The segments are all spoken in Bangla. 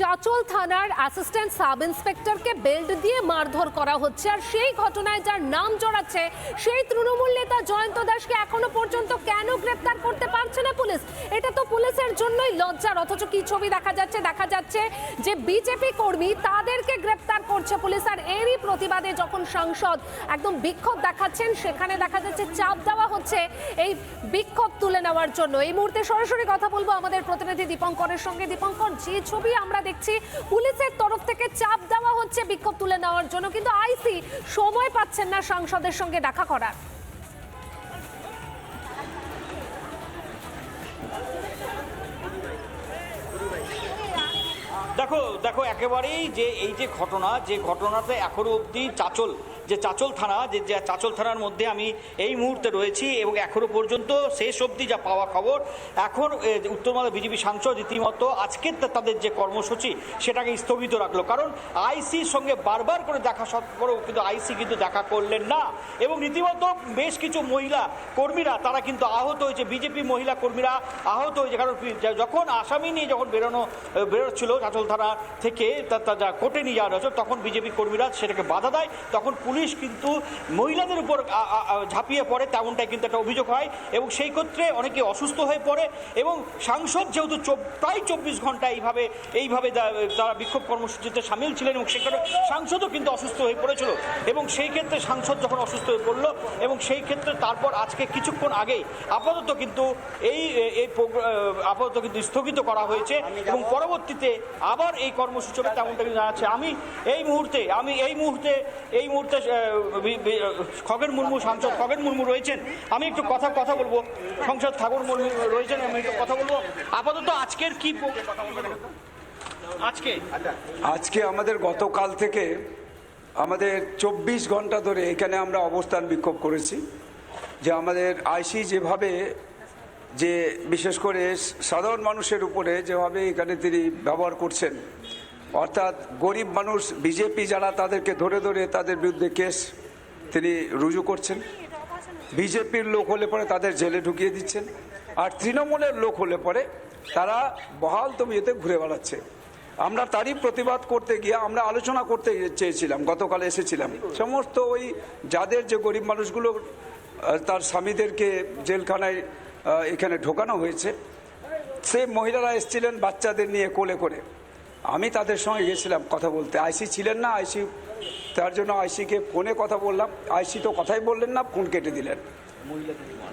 চাচল থানার অ্যাসিস্ট্যান্ট সাব ইন্সপেক্টরকে বেল্ট দিয়ে মারধর করা হচ্ছে, আর সেই ঘটনায় যার নাম জড়াচ্ছে, সেই তৃণমূল নেতা জয়ন্ত দাসকে এখনও পর্যন্ত কেন গ্রেপ্তার করতে পারছে না পুলিশ? এটা তো পুলিশের জন্যই লজ্জার, অথচ কি ছবি দেখা যাচ্ছে? দেখা যাচ্ছে যে বিজেপি কর্মী তাদেরকে গ্রেপ্তার করছে পুলিশ, আর এরই প্রতিবাদে যখন সাংসদ একদম বিক্ষোভ দেখাচ্ছেন, সেখানে দেখা যাচ্ছে চাপ দেওয়া হচ্ছে এই বিক্ষোভ তুলে নেওয়ার জন্য। এই মুহূর্তে সরাসরি কথা বলব আমাদের প্রতিনিধি দীপঙ্করের সঙ্গে। দীপঙ্কর, যে ছবি আমরা দেখছি পুলিশের তরফ থেকে চাপ দেওয়া হচ্ছে, বিক্ষোভ তুলে নেওয়ার জন্য। কিন্তু আইসি সময় পাচ্ছেন না সাংসদের সঙ্গে দেখা করার। দেখো দেখো একেবারেই যে এই যে ঘটনা, যে ঘটনাতে এখনও অবধি চাচল, যে চাচল থানা, যে চাচল থানার মধ্যে আমি এই মুহূর্তে রয়েছি এবং এখনও পর্যন্ত শেষ অবধি যা পাওয়া খবর, এখন উত্তরবঙ্গ বিজেপি সাংসদ রীতিমতো আজকের তাদের যে কর্মসূচি, সেটাকে স্থগিত রাখল। কারণ আইসির সঙ্গে বারবার করে দেখা সত্ত্বেও কিন্তু আইসি কিন্তু দেখা করলেন না। এবং রীতিমতো বেশ কিছু মহিলা কর্মীরা, তারা কিন্তু আহত হয়েছে। বিজেপি মহিলা কর্মীরা আহত হয়েছে। কারণ যখন আসামি নিয়ে যখন বেরোনো বেরোচ্ছিল চাচল থানা থেকে যা কোর্টে নিয়ে যাওয়া হয়েছে তখন বিজেপি কর্মীরা সেটাকে বাধা দেয়। তখন পুলিশ কিন্তু মহিলাদের উপর ঝাঁপিয়ে পড়ে তেমনটাই কিন্তু একটা অভিযোগ হয়। এবং সেই ক্ষেত্রে অনেকে অসুস্থ হয়ে পড়ে এবং সাংসদ যেহেতু প্রায় চব্বিশ ঘণ্টা এইভাবে এইভাবে তারা বিক্ষোভ কর্মসূচিতে সামিল ছিলেন এবং সেখানে সাংসদও কিন্তু অসুস্থ হয়ে পড়েছিল। এবং সেই ক্ষেত্রে সাংসদ যখন অসুস্থ হয়ে পড়ল এবং সেই ক্ষেত্রে তারপর আজকে কিছুক্ষণ আগেই আপাতত কিন্তু এই এই আপাতত কিন্তু স্থগিত করা হয়েছে। এবং পরবর্তীতে আবার এই কর্মসূচি হবে তেমনটা কিন্তু জানাচ্ছে আমি এই মুহূর্তে, আমি এই মুহূর্তে এই মুহূর্তে খগেন মুর্মু সাংসদ খগেন মুর্মু রয়েছেন। আমি একটু কথা কথা বলব। সংসদ ঠাকুর মুর্মু রয়েছেন, আমি একটু কথা বলব। আপাতত আজকের কি আজকে? আজকে আমাদের গতকাল থেকে আমাদের চব্বিশ ঘণ্টা ধরে এখানে আমরা অবস্থান বিক্ষোভ করেছি। যে আমাদের আইসি যেভাবে যে বিশেষ করে সাধারণ মানুষের উপরে যেভাবে এখানে তিনি ব্যবহার করছেন, অর্থাৎ গরিব মানুষ, বিজেপি যারা তাদেরকে ধরে ধরে তাদের বিরুদ্ধে কেস তিনি রুজু করছেন, বিজেপির লোক হলে পরে তাদের জেলে ঢুকিয়ে দিচ্ছেন, আর তৃণমূলের লোক হলে পরে তারা বহাল তবিয়তে ঘুরে বেড়াচ্ছে। আমরা তারই প্রতিবাদ করতে গিয়ে, আমরা আলোচনা করতে চেয়েছিলাম, গতকাল এসেছিলাম। সমস্ত ওই যাদের যে গরিব মানুষগুলো তার স্বামীদেরকে জেলখানায় এখানে ঢোকানো হয়েছে। সে মহিলারা এসেছিলেন বাচ্চাদের নিয়ে কোলে করে। আমি তাদের সঙ্গে গেছিলাম কথা বলতে। আইসি ছিলেন না, আইসি, তার জন্য আইসিকে ফোনে কথা বললাম। আইসি তো কথাই বললেন না, ফোন কেটে দিলেন।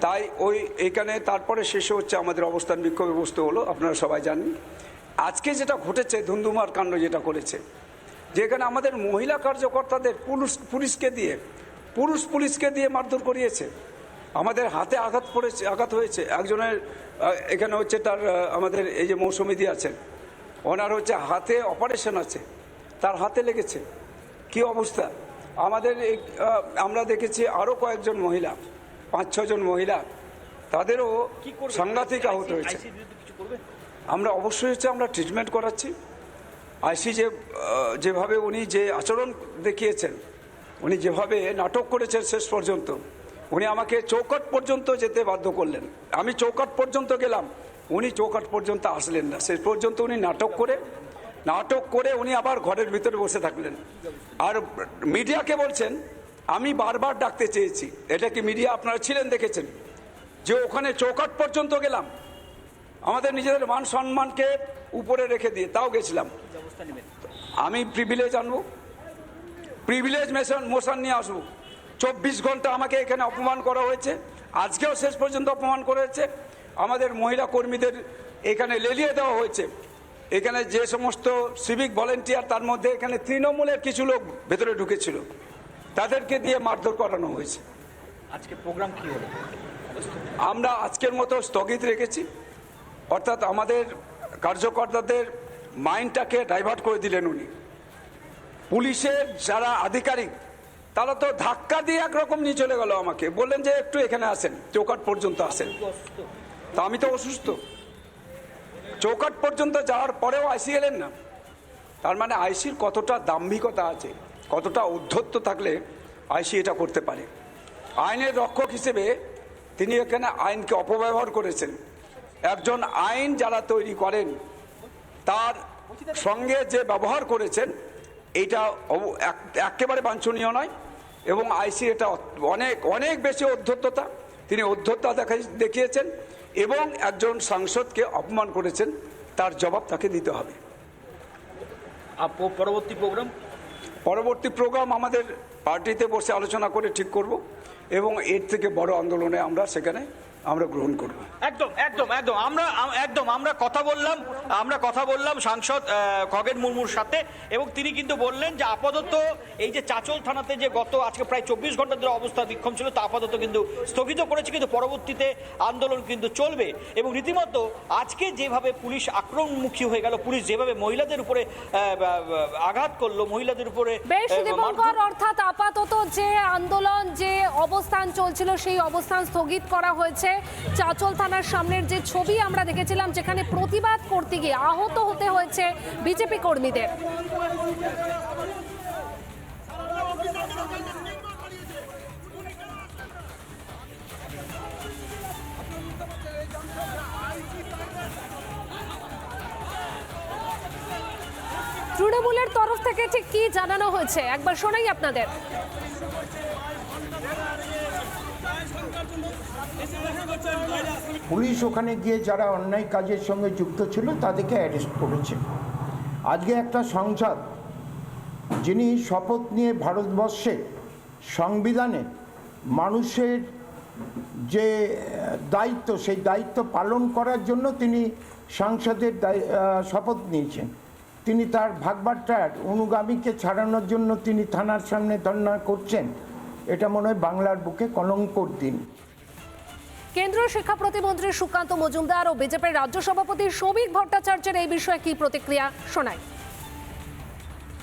তাই ওই এখানে তারপরে শেষে হচ্ছে আমাদের অবস্থান, বিক্ষোভে বসতে হলো, আপনারা সবাই জানেন। আজকে যেটা ঘটেছে, ধুন্ধুমার কাণ্ড যেটা করেছে, যেখানে আমাদের মহিলা কার্যকর্তাদের পুলিশ পুলিশকে দিয়ে, পুরুষ পুলিশকে দিয়ে মারধর করিয়েছে। আমাদের হাতে আঘাত পড়েছে আঘাত হয়েছে। একজনের এখানে হচ্ছে তার আমাদের এই যে মৌসুমিদি আছেন। ওনার হচ্ছে হাতে অপারেশন আছে। তার হাতে লেগেছে। কি অবস্থা? আমাদের আমরা দেখেছি আরও কয়েকজন মহিলা পাঁচ ছজন মহিলা তাদেরও সাংঘাতিক আহত হয়েছে। আমরা অবশ্যই হচ্ছে আমরা ট্রিটমেন্ট করাচ্ছি। আইসি যে যেভাবে উনি যে আচরণ দেখিয়েছেন উনি যেভাবে নাটক করেছেন শেষ পর্যন্ত উনি আমাকে চৌকাট পর্যন্ত যেতে বাধ্য করলেন। আমি চৌকাট পর্যন্ত গেলাম, উনি চৌকাট পর্যন্ত আসলেন না। শেষ পর্যন্ত উনি নাটক করে নাটক করে উনি আবার ঘরের ভিতরে বসে থাকলেন। আর মিডিয়াকে বলছেন, আমি বারবার ডাকতে চেয়েছি। এটা কি মিডিয়া আপনারা ছিলেন দেখেছেন? যে ওখানে চৌকাট পর্যন্ত গেলাম। আমাদের নিজেদের মান সম্মানকে উপরে রেখে দিয়ে তাও গেছিলাম। আমি প্রিভিলেজ আনব। প্রিভিলেজ মেশন মোশন নিয়ে আসব। চব্বিশ ঘণ্টা আমাকে এখানে অপমান করা হয়েছে। আজকেও শেষ পর্যন্ত অপমান করেছে আমাদের মহিলা কর্মীদের এখানে লেলিয়ে দেওয়া হয়েছে। এখানে যে সমস্ত সিভিক ভলেন্টিয়ার তার মধ্যে এখানে তৃণমূলের কিছু লোক ভেতরে ঢুকেছিল। তাদেরকে দিয়ে মারধর করানো হয়েছে। আজকে প্রোগ্রাম কি হলো? আমরা আজকের মতো স্থগিত রেখেছি। অর্থাৎ আমাদের কার্যকর্তাদের মাইন্ডটাকে ডাইভার্ট করে দিলেন উনি। পুলিশের যারা আধিকারিক তারা তো ধাক্কা দিয়ে একরকম নিয়ে চলে গেল আমাকে। বললেন যে একটু এখানে আসেন চৌকাট পর্যন্ত আসেন। তা আমি তো অসুস্থ। চৌকাট পর্যন্ত যাওয়ার পরেও আইসি এলেন না। তার মানে আইসির কতটা দাম্ভিকতা আছে, কতটা উদ্ধত্ত থাকলে আইসি এটা করতে পারে। আইনের রক্ষক হিসেবে তিনি এখানে আইনকে অপব্যবহার করেছেন। একজন আইন যারা তৈরি করেন, তার সঙ্গে যে ব্যবহার করেছেন এইটা একেবারে বাঞ্ছনীয় নয়। এবং আইসি এটা অনেক অনেক বেশি অধ্যত্ততা। তিনি অধ্যত্তা দেখাই দেখিয়েছেন এবং একজন সাংসদকে অপমান করেছেন। তার জবাব তাকে দিতে হবে। পরবর্তী প্রোগ্রাম? পরবর্তী প্রোগ্রাম আমাদের পার্টিতে বসে আলোচনা করে ঠিক করব। এবং এর থেকে বড় আন্দোলনে আমরা সেখানে আমরা গ্রহণ করব। একদম একদম একদম। আমরা একদম আমরা কথা বললাম আমরা কথা বললাম সাংসদ খগেন মুর্মুর সাথে এবং তিনি কিন্তু বললেন যে আপাতত এই যে চাচল থানাতে যে গত আজকে প্রায় চব্বিশ ঘণ্টা ধরে অবস্থা বিক্ষোভ ছিল তা আপাতত কিন্তু স্থগিত করেছে কিন্তু পরবর্তীতে আন্দোলন কিন্তু চলবে। এবং রীতিমতো আজকে যেভাবে পুলিশ আক্রমণমুখী হয়ে গেল পুলিশ যেভাবে মহিলাদের উপরে আঘাত করল মহিলাদের উপরে অর্থাৎ আপাতত যে আন্দোলন যে অবস্থান চলছিল সেই অবস্থান স্থগিত করা হয়েছে। চাচল থানার সামনের যে ছবি আমরা দেখেছিলাম, যেখানে প্রতিবাদ করতে গিয়ে আহত হতে হয়েছে বিজেপি কর্মীদের। তৃণমূলের তরফ থেকে ঠিক কি জানানো হয়েছে? একবার শোনাই আপনাদের। পুলিশ ওখানে গিয়ে যারা অন্যায় কাজের সঙ্গে যুক্ত ছিল তাদেরকে অ্যারেস্ট করেছে। আজকে একটা সংসদ, যিনি শপথ নিয়ে ভারতবর্ষে সংবিধানে মানুষের যে দায়িত্ব, সেই দায়িত্ব পালন করার জন্য তিনি সংসদের শপথ নিয়েছেন। তিনি তার ভাগবাট্টার অনুগামীকে ছাড়ানোর জন্য তিনি থানার সামনে ধর্ণা করছেন। এটা মনে হয় বাংলার বুকে কলঙ্কর দিন। কেন্দ্রীয় শিক্ষা প্রতিমন্ত্রী সুকান্ত মজুমদার ও বিজেপির রাজ্য সভাপতি শ্রমিক ভট্টাচার্যের এই বিষয়ে কি প্রতিক্রিয়া শোনাই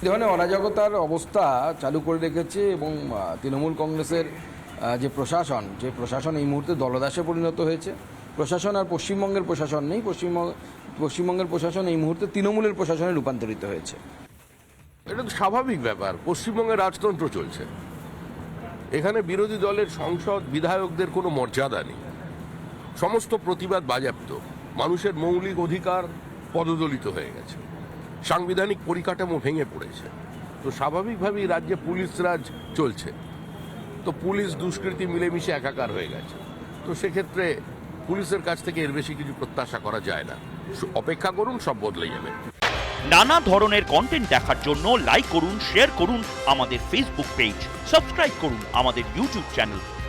ধরনের অরাজকতার অবস্থা চালু করে রেখেছে এবং তৃণমূল কংগ্রেসের যে প্রশাসন যে প্রশাসন এই মুহূর্তে দলদাসে পরিণত হয়েছে। প্রশাসন আর পশ্চিমবঙ্গের প্রশাসন নেই। পশ্চিমবঙ্গ পশ্চিমবঙ্গের প্রশাসন এই মুহূর্তে তৃণমূলের প্রশাসনে রূপান্তরিত হয়েছে। এটা তো স্বাভাবিক ব্যাপার। পশ্চিমবঙ্গে রাজতন্ত্র চলছে। এখানে বিরোধী দলের সংসদ বিধায়কদের কোনো মর্যাদা নেই। সমস্ত প্রতিবাদ বাজেয়াপ্ত। মানুষের মৌলিক অধিকার পদদলিত হয়ে গেছে। সাংবিধানিক পরিকাঠামো ভেঙে পড়েছে। তো স্বাভাবিকভাবেই রাজ্যে পুলিশ রাজ চলছে। তো পুলিশ দুষ্কৃতি মিলেমিশে একাকার হয়ে গেছে। তো সেক্ষেত্রে পুলিশের কাছ থেকে এর বেশি কিছু প্রত্যাশা করা যায় না। অপেক্ষা করুন, সব বদলে যাবে। নানা ধরনের কন্টেন্ট দেখার জন্য লাইক করুন শেয়ার করুন আমাদের ফেসবুক পেজ সাবস্ক্রাইব করুন আমাদের ইউটিউব চ্যানেল